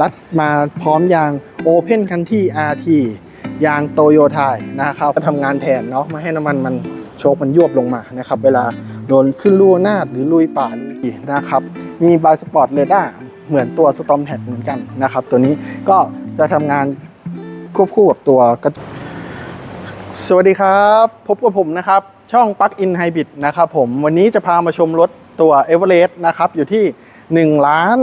รัดมาพร้อมยาง Open Country RT ยางโตโยต้านะครับก็ทำงานแทนเนาะม่ให้น้ำมันมันโชกมันยวบลงมานะครับ เวลาโดนขึ้นลู่นาหรือลุยป่าลุยนะครับ มีบายสปอร์ตเรดาร์เหมือนตัว Storm h a t เหมือนกันนะครับ ตัวนี้ก็จะทำงานควบคู่กับตัวกระสวัสดีครับ พบกับผมนะครับ ช่อง Plug in Hybrid นะครับผมวันนี้จะพามาชมรถตัว e v e r e s t นะครับ อยู่ที่ 1 ล้าน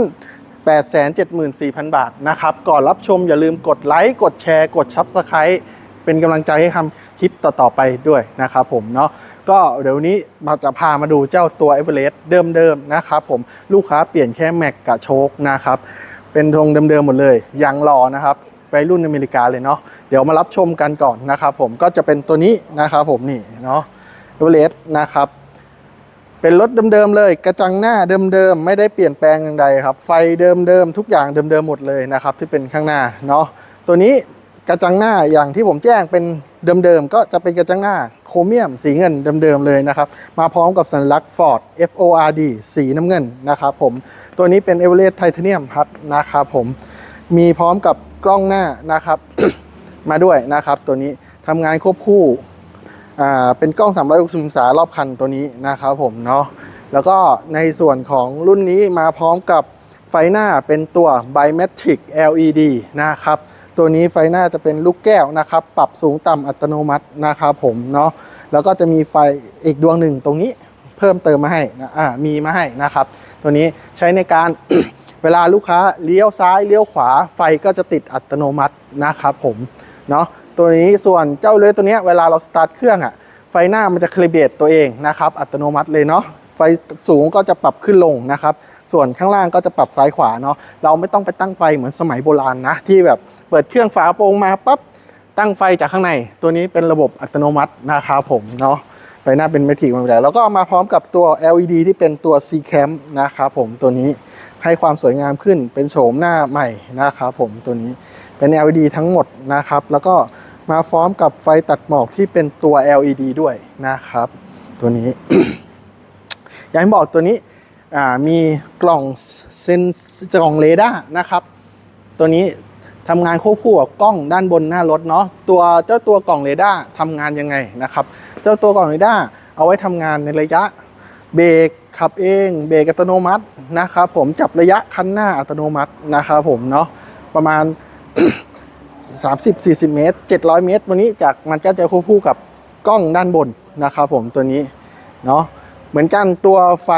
8 7 4 0 0 0 บาทนะครับ ก่อนรับชมอย่าลืมกดไลค์กดแชร์ กด Subscribe เป็นกำลังใจให้ทำคลิปต่อ ๆ ไปด้วยนะครับผมเนาะก็เดี๋ยวนี้มาจะพามาดูเจ้าตัว e v e r e s t เดิม ๆ นะครับผมลูกค้าเปลี่ยนแค่แม็กกับโชคนะครับ เป็นทรงเดิม ๆ หมดเลยยังรอนะครับไปรุ่นอเมริกาเลยเนาะเดี๋ยวมารับชมกันก่อนนะครับผมก็จะเป็นตัวนี้นะครับผมนี่เนาะเวเลสนะครับ เป็นรถเดิมๆเลย กระจังหน้าเดิมๆไม่ได้เปลี่ยนแปลงอย่างใดครับ ไฟเดิมๆทุกอย่างเดิมๆหมดเลยนะครับที่เป็นข้างหน้าเนาะตัวนี้กระจังหน้าอย่างที่ผมแจ้งเป็นเดิมๆก็จะเป็นกระจังหน้าโครเมียมสีเงินเดิมๆเลยนะครับ มาพร้อมกับสัญลักษณ์ Ford FORD สีน้ำเงินนะครับผมตัวนี้เป็น e v e r e s t Titanium พัดนะครับผมมีพร้อมกับกล้องหน้านะครับ มาด้วยนะครับ ตัวนี้ทำงานควบคู่ อ่าเป็นกล้อง 360องศารอบคันตัวนี้นะครับผมเนาะแล้วก็ในส่วนของรุ่นนี้มาพร้อมกับไฟหน้าเป็นตัว Bimatic LED นะครับตัวนี้ไฟหน้าจะเป็นลูกแก้วนะครับ ปรับสูงต่ำอัตโนมัตินะครับผมเนาะแล้วก็จะมีไฟอีกดวงหนึ่งตรงนี้เพิ่มเติมมาให้นะอ่ามีมาให้นะครับ ตัวนี้ใช้ในการ เวลาลูกค้าเลี้ยวซ้ายเลี้ยวขวาไฟก็จะติดอัตโนมัตินะครับผม เนาะตัวนี้ส่วนเจ้าเลื้อยตัวนี้เวลาเราสตาร์ทเครื่องอะ่ะไฟหน้ามันจะคลิเบตตัวเองนะครับอัตโนมัติเลยเนาะไฟสูงก็จะปรับขึ้นลงนะครับส่วนข้างล่างก็จะปรับซ้ายขวาเนาะเราไม่ต้องไปตั้งไฟเหมือนสมัยโบราณนะที่แบบเปิดเครื่องฝาโปร่งมาปั๊บตั้งไฟจากข้างใน ตัวนี้เป็นระบบอัตโนมัตินะครับผมเนาะไฟหน้าเป็นเมทิกมาแล้วแล้วก็มาพร้อมกับตัว LED ที่เป็นตัว C Cam นะครับผมตัวนี้ให้ความสวยงามขึ้นเป็นโฉมหน้าใหม่นะครับผมตัวนี้ เป็น LED ทั้งหมดนะครับ แล้วก็มาพร้อมกับไฟตัดหมอกที่เป็นตัว LED ด้วยนะครับ ตัวนี้ อย่างที่บอกตัวนี้มีกล่องเซนกล่องเรดาร์นะครับ ตัวนี้ทำงานควบคู่กับกล้องด้านบนหน้ารถเนาะตัวเจ้าตัวกล่องเรดาร์ทำงานยังไงนะครับ เจ้าตัวกล่องเรดาร์เอาไว้ทำงานในระยะเบรกขับเองเบรกอัตโนมัตินะครับ ผมจับระยะคันหน้าอัตโนมัตินะครับผมเนาะประมาณ 30-40 เมตร 700 เมตร วันนี้จากมันก็จะควบคู่กับกล้องด้านบนนะครับผมตัวนี้เนาะเหมือนกันตัวไฟ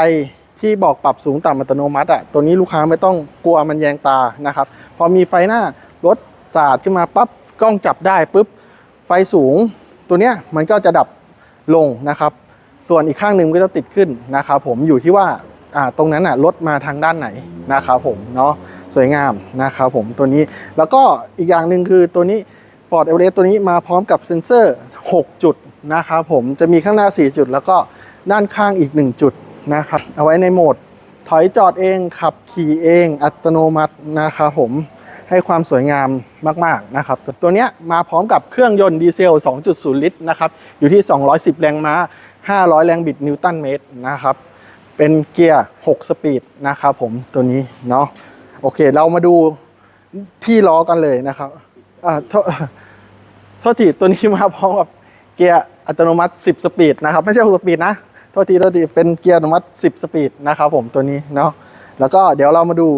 ที่บอกปรับสูงต่ำอัตโนมัติอะตัวนี้ลูกค้าไม่ต้องกลัวมันแยงตานะครับพอมีไฟหน้ารถสาดขึ้นมาปั๊บกล้องจับได้ปุ๊บไฟสูงตัวเนี้ยมันก็จะดับลงนะครับ ส่วนอีกข้างหนึ่งก็จะติดขึ้นนะครับผมอยู่ที่ว่า ตรงนั้นอะรถมาทางด้านไหนนะครับผมเนาะสวยงามนะครับผมตัวนี้แล้วก็อีกอย่างหนึ่งคือตัวนี้ Ford Everest ตัวนี้มาพร้อมกับเซ็นเซอร์ 6 จุดนะครับผมจะมีข้างหน้า 4 จุด แล้วก็ด้านข้างอีก 1 จุดนะครับเอาไว้ในโหมดถอยจอดเองขับขี่เองอัตโนมัตินะครับผมให้ความสวยงามมาก ๆ นะครับ ตัวนี้มาพร้อมกับเครื่องยนต์ดีเซล 2.0 ลิตรนะครับ อยู่ที่ 210 แรงม้า 500 แรงบิดนิวตันเมตรนะครับ เป็นเกียร์ 6 สปีดนะครับผมตัวนี้เนาะโอเค เรามาดูที่ล้อกันเลยนะครับอ่าโทษทษทีตัวนี้มาพร้อมกับเกียร์อัตโนมัติ 10 สปีดนะครับ ไม่ใช่ 6 สปีดนะโทษทีโทษทีเป็นเกียร์อัตโนมัติ 10 สปีดนะครับผมตัวนี้เนาะแล้วก็เดี๋ยวเรามาดู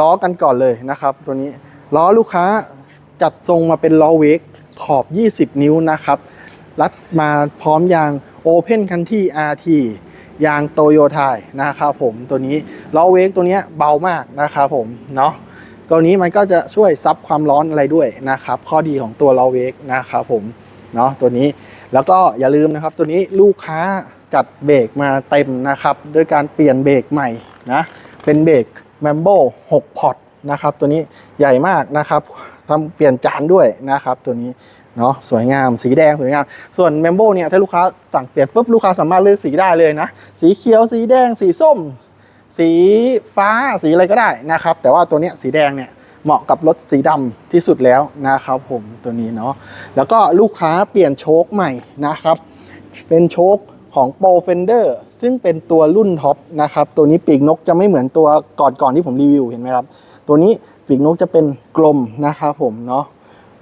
ล้อกันก่อนเลยนะครับ ตัวนี้ล้อลูกค้าจัดทรงมาเป็นล้อเวกขอบ 20 นิ้วนะครับ รัดมาพร้อมยาง Open Country RT ยางโตโยต้านะครับผมตัวนี้ล้อเวกตัวนี้เบามากนะครับผมเนาะตัวนี้มันก็จะช่วยซับความร้อนอะไรด้วยนะครับ ข้อดีของตัวล้อเวกนะครับผมเนาะตัวนี้แล้วก็อย่าลืมนะครับ ตัวนี้ลูกค้าจัดเบรกมาเต็มนะครับด้วยการเปลี่ยนเบรกใหม่นะเป็นเบรก m มมโบ6พอตนะครับตัวนี้ใหญ่มากนะครับทำเปลี่ยนจานด้วยนะครับตัวนี้ เนาะสวยงามสีแดงสวยงาม ส่วนเมมโบเนี่ยถ้าลูกค้าสั่งเปลี่ยนปุ๊บลูกค้าสามารถเลือกสีได้เลยนะ สีเขียวสีแดงสีส้ม สีฟ้าสีอะไรก็ได้นะครับ แต่ว่าตัวเนี้ยสีแดงเนี่ยเหมาะกับรถสีดำที่สุดแล้วนะครับผมตัวนี้เนาะแล้วก็ลูกค้าเปลี่ยนโชคใหม่นะครับ เป็นโชคของ Pro Fender ซึ่งเป็นตัวรุ่นท็อปนะครับตัวนี้ปีกนกจะไม่เหมือนตัวก่อนๆที่ผมรีวิวเห็นไหมครับตัวนี้ปีกนกจะเป็นกลมนะครับผมเนาะ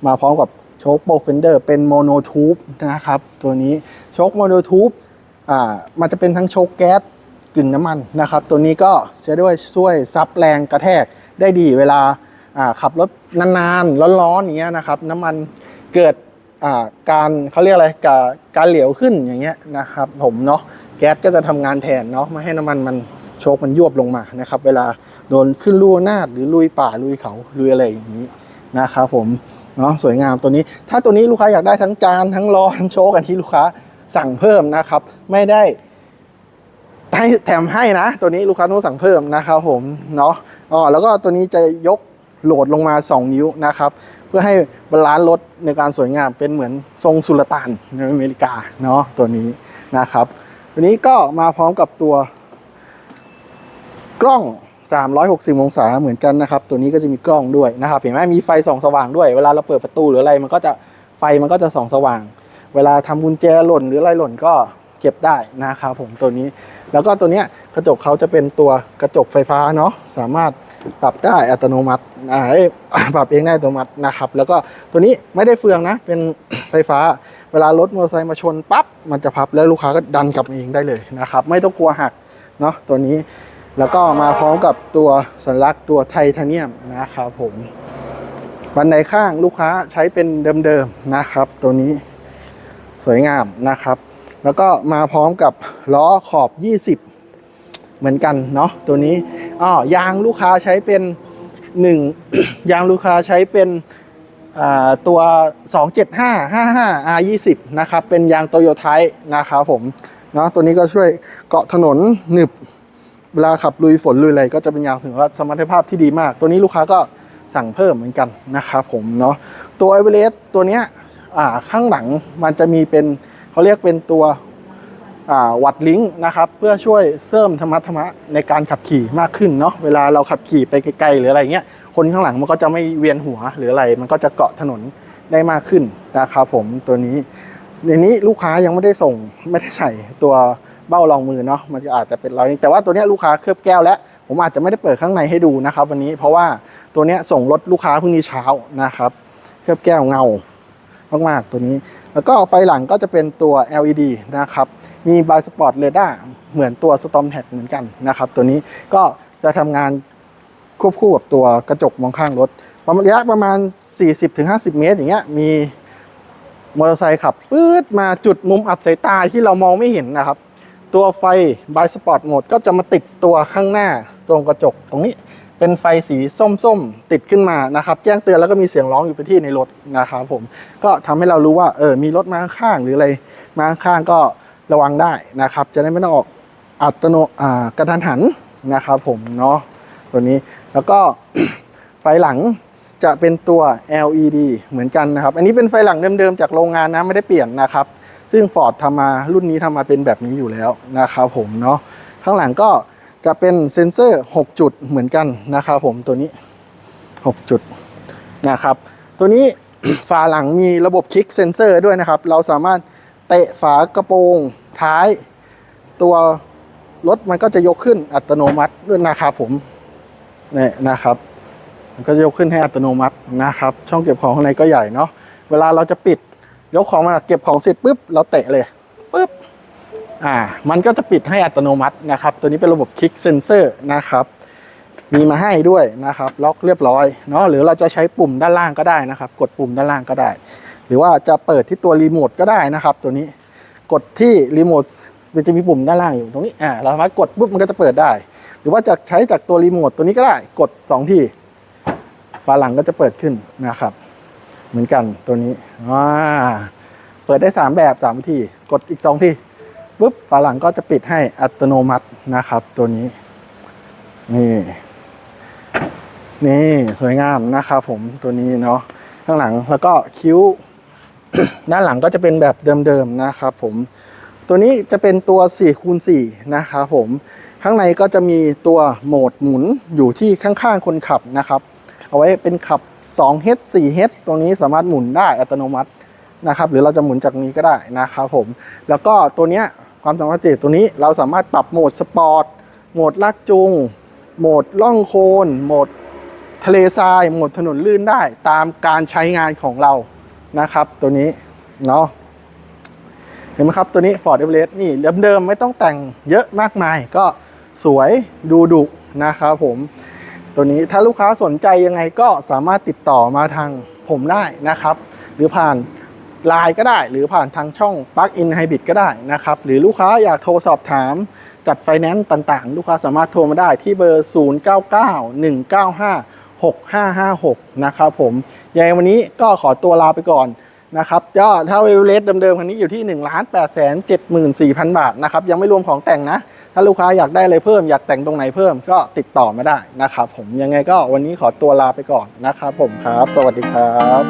มาพร้อมกับ โชคโปรเฟนเดอร์เป็นโมโนทูบนะครับ ตัวนี้โชคโมโนทูบอ่ามันจะเป็นทั้งโชคแก๊สกึ่งน้ำมันนะครับ ตัวนี้ก็จะด้วยช่วยซับแรงกระแทกได้ดีเวลาอ่าขับรถนานๆ ร้อนๆอย่างเงี้ยนะครับ น้ำมันเกิดอ่าการเขาเรียกอะไรกาการเหลวขึ้นอย่างเงี้ยนะครับ ผมเนาะแก๊สก็จะทำงานแทนเนาะไม่ให้น้ำมันมันโชคมันยวบลงมานะครับ เวลาโดนขึ้นลู่นาดหรือลุยป่าลุยเขาลุยอะไรอย่างนี้นะครับผม เนาะสวยงามตัวนี้ ถ้าตัวนี้ลูกค้าอยากได้ทั้งจานทั้งล้อทั้งโชกันที่ลูกค้าสั่งเพิ่มนะครับ ไม่ได้ให้แถมให้นะ ตัวนี้ลูกค้าต้องสั่งเพิ่มนะครับผมเนาะอ๋อแล้วก็ตัวนี้จะยกโหลดลงมา 2 นิ้วนะครับ เพื่อให้บาลานซ์รถในการสวยงามเป็นเหมือนทรงสุลต่านในอเมริกาเนาะตัวนี้นะครับ ตัวนี้ก็มาพร้อมกับตัวกล้อง 360 องศาเหมือนกันนะครับ ตัวนี้ก็จะมีกล้องด้วยนะครับ เห็นไหมมีไฟส่องสว่างด้วย เวลาเราเปิดประตูหรืออะไรมันก็จะไฟมันก็จะส่องสว่าง เวลาทำกุญแจหล่นหรืออะไรหล่นก็เก็บได้นะครับผมตัวนี้ แล้วก็ตัวเนี้ยกระจกเขาจะเป็นตัวกระจกไฟฟ้าเนาะสามารถปรับได้อัตโนมัติอ่าปรับเองได้อัตโนมัตินะครับ แล้วก็ตัวนี้ไม่ได้เฟืองนะ เป็นไฟฟ้า เวลารถมอเตอร์ไซค์มาชนปั๊บมันจะพับแล้วลูกค้าก็ดันกลับเองได้เลยนะครับ ไม่ต้องกลัวหักเนาะตัวนี้ แล้วก็มาพร้อมกับตัวสัญลักษณ์ตัวไทเทเนียมนะครับผมบันไดข้างลูกค้าใช้เป็นเดิมๆนะครับ ตัวนี้สวยงามนะครับ แล้วก็มาพร้อมกับล้อขอบ 20 เหมือนกันเนาะตัวนี้อ๋อยางลูกค้าใช้เป็นหนึ่งยางลูกค้าใช้เป็นอ่าตัว 275 55 R20 นะครับ เป็นยางโตโยไทนะครับผมเนาะตัวนี้ก็ช่วยเกาะถนนหนึบ เวลาขับลุยฝนลุยอะไรก็จะเป็นยางถึงว่าสมรรถภาพที่ดีมาก ตัวนี้ลูกค้าก็สั่งเพิ่มเหมือนกันนะครับผมเนาะตัวเอเวเรสต์ตัวเนี้ยข้างหลังมันจะมีเป็นเขาเรียกเป็นตัววัดลิงก์นะครับเพื่อช่วยเสริมธรรมะธรรมะในการขับขี่มากขึ้นเนาะเวลาเราขับขี่ไปไกลๆหรืออะไรเงี้ยคนข้างหลังมันก็จะไม่เวียนหัวหรืออะไร มันก็จะเกาะถนนได้มากขึ้นนะครับผมตัวนี้ในนี้ลูกค้ายังไม่ได้ส่งไม่ได้ใส่ตัว เบ้ารองมือเนาะมันจะอาจจะเป็นรอยนี้แต่ว่าตัวนี้ลูกค้าเคลือบแก้วแล้วผมอาจจะไม่ได้เปิดข้างในให้ดูนะครับ วันนี้เพราะว่าตัวนี้ส่งรถลูกค้าเพิ่งนี้เช้านะครับ เคลือบแก้วเงามากๆตัวนี้ แล้วก็ไฟหลังก็จะเป็นตัว LED นะครับ มีบายสปอร์ตเรดาร์เหมือนตัว Storm t a เหมือนกันนะครับ ตัวนี้ก็จะทำงานควบคู่กับตัวกระจกมองข้างรถประมาณระยะประมาณ 40-50 เมตร อย่างเงี้ยมีมอเตอร์ไซค์ขับปื๊ดมาจุดมุมอับสายตาที่เรามองไม่เห็นนะครับ ตัวไฟบายสปอร์ตโหมดก็จะมาติดตัวข้างหน้าตรงกระจกตรงนี้เป็นไฟสีส้มๆ ติดขึ้นมานะครับ แจ้งเตือนแล้วก็มีเสียงร้องอยู่เป็นที่ในรถนะครับผมก็ทำให้เรารู้ว่าเออมีรถมาข้างๆหรืออะไรมาข้างๆก็ระวังได้นะครับ จะได้ไม่ต้องออกอัตโนอ่ากระทันหันนะครับผมเนาะตัวนี้แล้วก็ไฟหลังจะเป็นตัว LED เหมือนกันนะครับ อันนี้เป็นไฟหลังเดิมๆจากโรงงานนะไม่ได้เปลี่ยนนะครับ ซึ่ง Ford ทำมารุ่นนี้ทำมาเป็นแบบนี้อยู่แล้วนะครับผมเนาะข้างหลังก็จะเป็นเซ็นเซอร์ 6 จุดเหมือนกันนะครับผมตัวนี้ 6 จุดนะครับ ตัวนี้ฝาหลังมีระบบคลิกเซ็นเซอร์ด้วยนะครับ เราสามารถเตะฝากระโปรงท้าย ตัวรถมันก็จะยกขึ้นอัตโนมัติด้วยนะครับผมเนี่ยนะครับ มันก็จะยกขึ้นให้อัตโนมัตินะครับ ช่องเก็บของข้างในก็ใหญ่เนาะเวลาเราจะปิด ยกของมาเก็บของเสร็จปุ๊บเราเตะเลยปุ๊บอ่ามันก็จะปิดให้อัตโนมัตินะครับ ตัวนี้เป็นระบบคลิกเซนเซอร์นะครับมีมาให้ด้วยนะครับ ล็อกเรียบร้อยเนาะหรือเราจะใช้ปุ่มด้านล่างก็ได้นะครับ กดปุ่มด้านล่างก็ได้ หรือว่าจะเปิดที่ตัวรีโมทก็ได้นะครับ ตัวนี้กดที่รีโมทมันจะมีปุ่มด้านล่างอยู่ตรงนี้อ่าเราสามารถกดปุ๊บมันก็จะเปิดได้ หรือว่าจะใช้จากตัวรีโมทตัวนี้ก็ได้ กดสองทีฝาหลังก็จะเปิดขึ้นนะครับ เหมือนกันตัวนี้อ่าเปิดได้ 3 แบบ3ทีกดอีก 2 ทีปุ๊บฝาหลังก็จะปิดให้อัตโนมัตินะครับ ตัวนี้ นี่ นี่สวยงามนะครับผมตัวนี้เนาะข้างหลังแล้วก็คิ้ว ด้านหลังก็จะเป็นแบบเดิมๆนะครับผม ตัวนี้จะเป็นตัว4คูณ4นะครับผมข้างในก็จะมีตัวโหมดหมุนอยู่ที่ข้างๆคนขับนะครับ เอาไว้เป็นขับ 2H 4H ตรงนี้สามารถหมุนได้อัตโนมัตินะครับ หรือเราจะหมุนจากนี้ก็ได้นะครับผม แล้วก็ตัวเนี้ยความสามารถพิเศษตัวนี้เราสามารถปรับโหมดสปอร์ต โหมดลากจูง โหมดล่องโคน โหมดทะเลทราย โหมดถนนลื่นได้ตามการใช้งานของเรานะครับ ตัวนี้เนาะเห็นไหมครับ ตัวนี้ Ford Everest นี่เดิมๆไม่ต้องแต่งเยอะมากมาย ก็สวยดูดุนะครับผม ตัวนี้ถ้าลูกค้าสนใจยังไงก็สามารถติดต่อมาทางผมได้นะครับ หรือผ่านไลน์ก็ได้ หรือผ่านทางช่อง Plug in Hybrid ก็ได้นะครับ หรือลูกค้าอยากโทรสอบถามจัดไฟแนนซ์ต่างๆ ลูกค้าสามารถโทรมาได้ที่เบอร์ 0991956556 นะครับผมยังไงวันนี้ก็ขอตัวลาไปก่อนนะครับก็ถ้าเวลเลสเดิมๆคันนี้อยู่ที่ 1 8 7 4 0 0 0 บาทนะครับ ยังไม่รวมของแต่งนะ ถ้าลูกค้าอยากได้อะไรเพิ่มอยากแต่งตรงไหนเพิ่มก็ติดต่อมาได้นะครับผมยังไงก็วันนี้ขอตัวลาไปก่อนนะครับผมครับ สวัสดีครับ